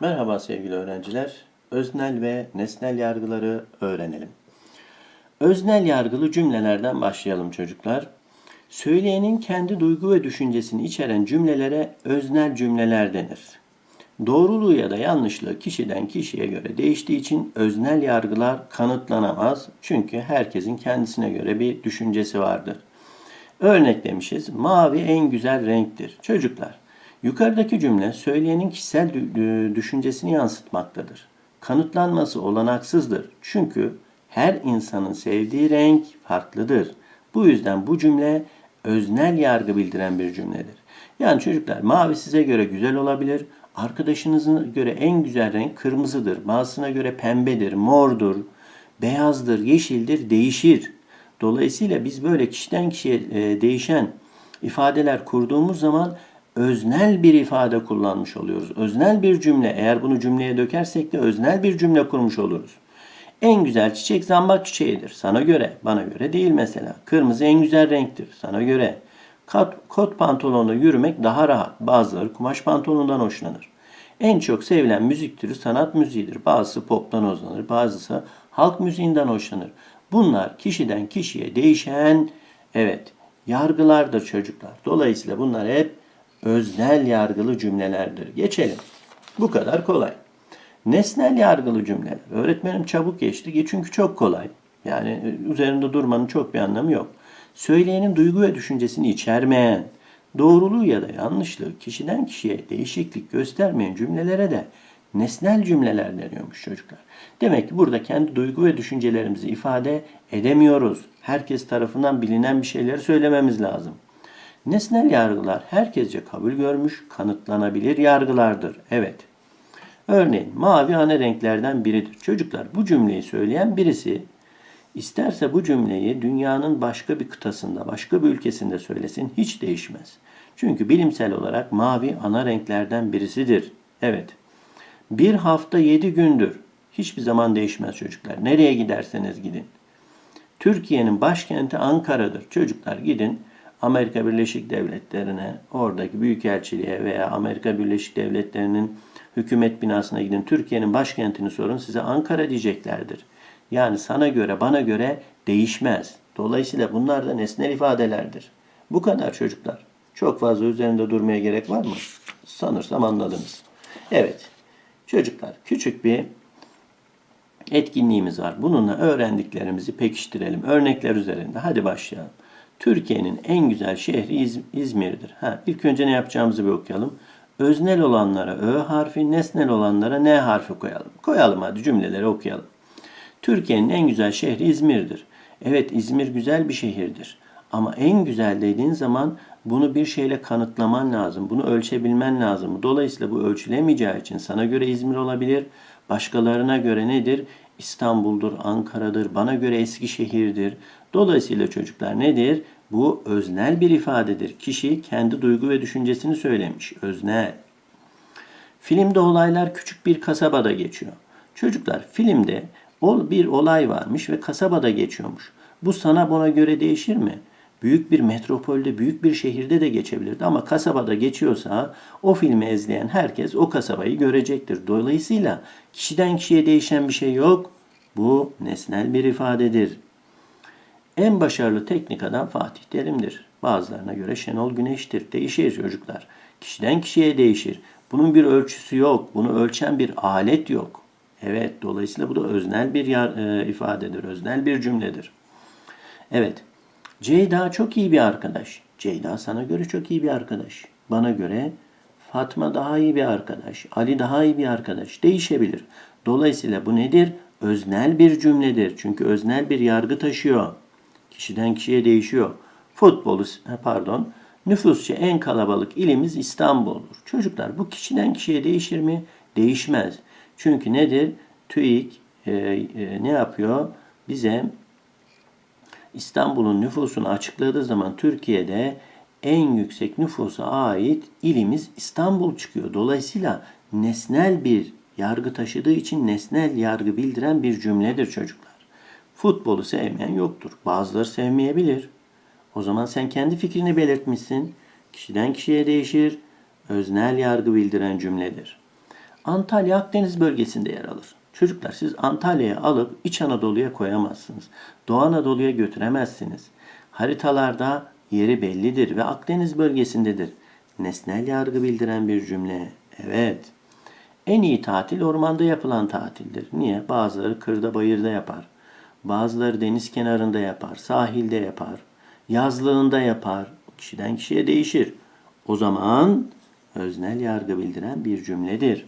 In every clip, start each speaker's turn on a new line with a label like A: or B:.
A: Merhaba sevgili öğrenciler. Öznel ve nesnel yargıları öğrenelim. Öznel yargılı cümlelerden başlayalım çocuklar. Söyleyenin kendi duygu ve düşüncesini içeren cümlelere öznel cümleler denir. Doğruluğu ya da yanlışlığı kişiden kişiye göre değiştiği için öznel yargılar kanıtlanamaz. Çünkü herkesin kendisine göre bir düşüncesi vardır. Örnek demişiz. Mavi en güzel renktir. Çocuklar, yukarıdaki cümle söyleyenin kişisel dü- düşüncesini yansıtmaktadır. Kanıtlanması olanaksızdır. Çünkü her insanın sevdiği renk farklıdır. Bu yüzden bu cümle öznel yargı bildiren bir cümledir. Yani çocuklar mavi size göre güzel olabilir. Arkadaşınızın göre en güzel renk kırmızıdır. Bazısına göre pembedir, mordur, beyazdır, yeşildir, değişir. Dolayısıyla biz böyle kişiden kişiye e, değişen ifadeler kurduğumuz zaman öznel bir ifade kullanmış oluyoruz. Öznel bir cümle eğer bunu cümleye dökersek de öznel bir cümle kurmuş oluruz. En güzel çiçek zambak çiçeğidir. Sana göre, bana göre değil mesela. Kırmızı en güzel renktir. Sana göre. Kot, kot pantolonla yürümek daha rahat. Bazıları kumaş pantolonundan hoşlanır. En çok sevilen müzik türü sanat müziğidir. Bazısı poptan hoşlanır, bazısı halk müziğinden hoşlanır. Bunlar kişiden kişiye değişen, evet, yargılardır çocuklar. Dolayısıyla bunlar hep öznel yargılı cümlelerdir. Geçelim. Bu kadar kolay. Nesnel yargılı cümleler. Öğretmenim çabuk geçti çünkü çok kolay. Yani üzerinde durmanın çok bir anlamı yok. Söyleyenin duygu ve düşüncesini içermeyen, doğruluğu ya da yanlışlığı kişiden kişiye değişiklik göstermeyen cümlelere de nesnel cümleler deniyormuş çocuklar. Demek ki burada kendi duygu ve düşüncelerimizi ifade edemiyoruz. Herkes tarafından bilinen bir şeyleri söylememiz lazım. Nesnel yargılar herkesce kabul görmüş, kanıtlanabilir yargılardır. Evet. Örneğin mavi ana renklerden biridir. Çocuklar bu cümleyi söyleyen birisi isterse bu cümleyi dünyanın başka bir kıtasında, başka bir ülkesinde söylesin hiç değişmez. Çünkü bilimsel olarak mavi ana renklerden birisidir. Evet. Bir hafta yedi gündür. Hiçbir zaman değişmez çocuklar. Nereye giderseniz gidin. Türkiye'nin başkenti Ankara'dır. Çocuklar gidin Amerika Birleşik Devletleri'ne, oradaki büyükelçiliğe veya Amerika Birleşik Devletleri'nin hükümet binasına gidin. Türkiye'nin başkentini sorun size Ankara diyeceklerdir. Yani sana göre, bana göre değişmez. Dolayısıyla bunlar da nesnel ifadelerdir. Bu kadar çocuklar. Çok fazla üzerinde durmaya gerek var mı? Sanırsam anladınız. Evet. Çocuklar küçük bir etkinliğimiz var. Bununla öğrendiklerimizi pekiştirelim. Örnekler üzerinde. Hadi başlayalım. Türkiye'nin en güzel şehri İz- İzmir'dir. Ha, ilk önce ne yapacağımızı bir okuyalım. Öznel olanlara Ö harfi, nesnel olanlara N harfi koyalım. Koyalım hadi cümleleri okuyalım. Türkiye'nin en güzel şehri İzmir'dir. Evet İzmir güzel bir şehirdir. Ama en güzel dediğin zaman bunu bir şeyle kanıtlaman lazım. Bunu ölçebilmen lazım. Dolayısıyla bu ölçülemeyeceği için sana göre İzmir olabilir. Başkalarına göre nedir? İstanbul'dur, Ankara'dır, bana göre Eskişehir'dir. Dolayısıyla çocuklar nedir? Bu öznel bir ifadedir. Kişi kendi duygu ve düşüncesini söylemiş. Öznel. Filmde olaylar küçük bir kasabada geçiyor. Çocuklar filmde ol bir olay varmış ve kasabada geçiyormuş. Bu sana buna göre değişir mi? Büyük bir metropolde, büyük bir şehirde de geçebilirdi ama kasabada geçiyorsa o filmi izleyen herkes o kasabayı görecektir. Dolayısıyla kişiden kişiye değişen bir şey yok. Bu nesnel bir ifadedir. En başarılı teknik adam Fatih Terim'dir. Bazılarına göre Şenol Güneş'tir. Değişir çocuklar. Kişiden kişiye değişir. Bunun bir ölçüsü yok. Bunu ölçen bir alet yok. Evet, dolayısıyla bu da öznel bir e, ifadedir, öznel bir cümledir. Evet, Ceyda çok iyi bir arkadaş. Ceyda sana göre çok iyi bir arkadaş. Bana göre Fatma daha iyi bir arkadaş. Ali daha iyi bir arkadaş. Değişebilir. Dolayısıyla bu nedir? Öznel bir cümledir. Çünkü öznel bir yargı taşıyor. Kişiden kişiye değişiyor. Futbolu, pardon, nüfusça en kalabalık ilimiz İstanbul'dur. Çocuklar bu kişiden kişiye değişir mi? Değişmez. Çünkü nedir? TÜİK e, e, ne yapıyor? Bize İstanbul'un nüfusunu açıkladığı zaman Türkiye'de en yüksek nüfusa ait ilimiz İstanbul çıkıyor. Dolayısıyla nesnel bir yargı taşıdığı için nesnel yargı bildiren bir cümledir çocuklar. Futbolu sevmeyen yoktur. Bazıları sevmeyebilir. O zaman sen kendi fikrini belirtmişsin. Kişiden kişiye değişir. Öznel yargı bildiren cümledir. Antalya Akdeniz bölgesinde yer alır. Çocuklar siz Antalya'ya alıp İç Anadolu'ya koyamazsınız. Doğu Anadolu'ya götüremezsiniz. Haritalarda yeri bellidir ve Akdeniz bölgesindedir. Nesnel yargı bildiren bir cümle. Evet. En iyi tatil ormanda yapılan tatildir. Niye? Bazıları kırda bayırda yapar. Bazıları deniz kenarında yapar, sahilde yapar, yazlığında yapar. Kişiden kişiye değişir. O zaman öznel yargı bildiren bir cümledir.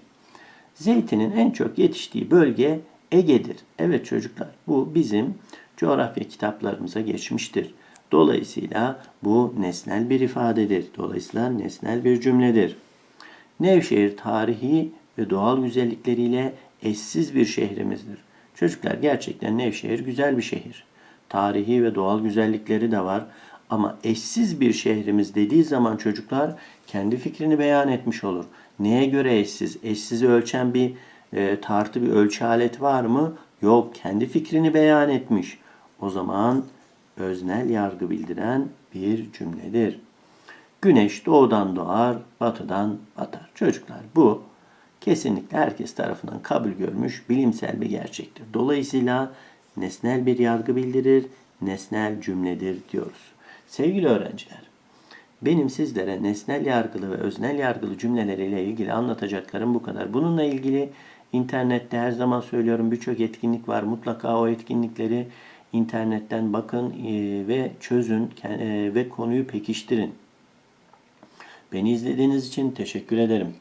A: Zeytinin en çok yetiştiği bölge Ege'dir. Evet çocuklar bu bizim coğrafya kitaplarımıza geçmiştir. Dolayısıyla bu nesnel bir ifadedir. Dolayısıyla nesnel bir cümledir. Nevşehir tarihi ve doğal güzellikleriyle eşsiz bir şehrimizdir. Çocuklar gerçekten Nevşehir güzel bir şehir. Tarihi ve doğal güzellikleri de var. Ama eşsiz bir şehrimiz dediği zaman çocuklar kendi fikrini beyan etmiş olur. Neye göre eşsiz? Eşsizi ölçen bir e, tartı bir ölçü alet var mı? Yok. Kendi fikrini beyan etmiş. O zaman öznel yargı bildiren bir cümledir. Güneş doğudan doğar, batıdan batar. Çocuklar bu kesinlikle herkes tarafından kabul görmüş bilimsel bir gerçektir. Dolayısıyla nesnel bir yargı bildirir, nesnel cümledir diyoruz. Sevgili öğrenciler, benim sizlere nesnel yargılı ve öznel yargılı cümleleriyle ilgili anlatacaklarım bu kadar. Bununla ilgili internette her zaman söylüyorum birçok etkinlik var. Mutlaka o etkinlikleri internetten bakın e, ve çözün e, ve konuyu pekiştirin. Beni izlediğiniz için teşekkür ederim.